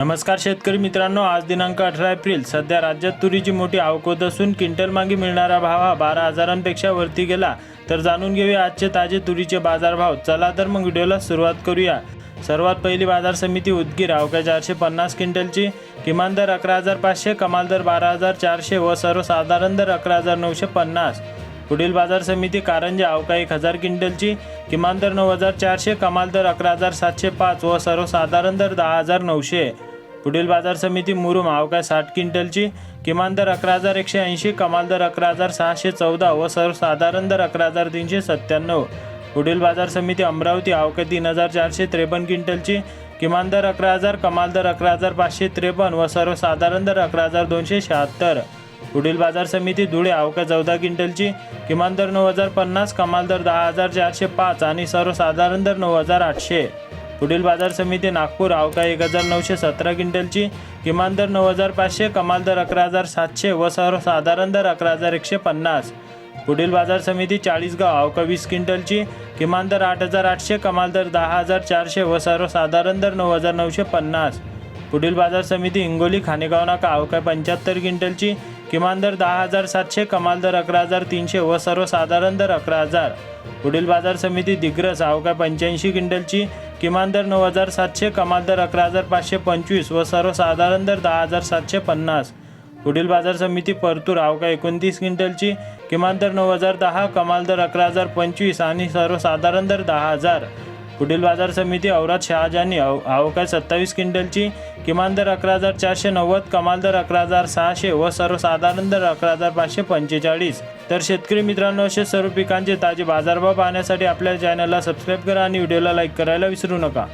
नमस्कार शेतकरी मित्रांनो आज दिनांक अठरा एप्रिल. सध्या राज्यात तुरीची मोठी आवकोत असून क्विंटल मागे मिळणारा भाव हा बारा हजारांपेक्षा वरती गेला. तर जाणून घेऊया आजचे ताजे तुरीचे बाजारभाव. चला तर मग व्हिडिओला सुरुवात करूया. सर्वात पहिली बाजार समिती उदगीर. अवघ्या चारशे पन्नास क्विंटलची. किमान दर अकरा हजार पाचशे कमाल दर बारा हजार चारशे व सर्वसाधारण दर अकरा हजार नऊशे पन्नास. पुढील बाजार समिती कारंजा. अवका एक हजार क्विंटलची. किमान दर नऊ हजार चारशे कमाल दर अकरा हजार सातशे पाच व सर्वसाधारण दर दहा हजार नऊशे. पुढील बाजार समिती मुरुम अवका साठ क्विंटलची किमान दर अकरा हजार एकशे ऐंशी कमाल दर अकरा हजार सहाशे चौदा व सर्वसाधारण दर अकरा हजार तीनशे सत्त्याण्णव. पुढील बाजार समिती अमरावती अवका तीन हजार चारशे त्रेपन्न क्विंटलची किमान दर अकरा हजार कमाल दर अकरा हजार पाचशे त्रेपन्न व सर्वसाधारण दर अकरा हजार दोनशे शहात्तर. पुढील बाजार समिती धुळे अवका चौदा क्विंटलची किमान दर नऊ हजार पन्नास कमाल दर दहा हजार चारशे पाच आणि सर्वसाधारण दर नऊ हजार आठशे. पुढील बाजार समिती नागपूर अवका एक हजार नऊशे सतरा क्विंटलची किमान दर नऊ हजार पाचशे कमाल दर अकरा हजार सातशे व सर्वसाधारण दर अकरा हजार एकशे पन्नास. पुढील बाजार समिती चाळीसगाव अवका वीस क्विंटलची किमान दर आठ हजार आठशे कमाल दर दहा हजार चारशे व सर्वसाधारण दर नऊ हजार नऊशे पन्नास. पुढील बाजार समिती हिंगोली खानेगाव नाका अवकाय पंच्याहत्तर क्विंटलची किमान दर दहा हजार सातशे कमाल दर अकरा हजार तीनशे व सर्वसाधारण दर अकरा हजार. पुढील बाजार समिती दिग्रस आवका पंच्याऐंशी क्विंटलची किमान दर नऊ हजार सातशे कमाल दर अकरा हजार पाचशे पंचवीस व सर्वसाधारण दर दहा हजार सातशे पन्नास. पुढील बाजार समिती परतूर अवका एकोणतीस क्विंटलची किमान दर नऊ हजार दहा कमाल दर अकरा हजार पंचवीस आणि सर्वसाधारण दर दहा हजार. पुढील बाजार समिती औरात शहाजानी अव अवकाश सत्तावीस क्विंटलची किमान दर अकरा हजार चारशे नव्वद कमाल दर अकरा हजार सहाशे व सर्वसाधारण दर अकरा हजार पाचशे पंचेचाळीस. तर शेतकरी मित्रांनो असे सर्व पिकांचे ताजे बाजारभाव पाहण्यासाठी आपल्या चॅनलला सबस्क्राईब करा आणि व्हिडिओला लाईक करायला विसरू नका.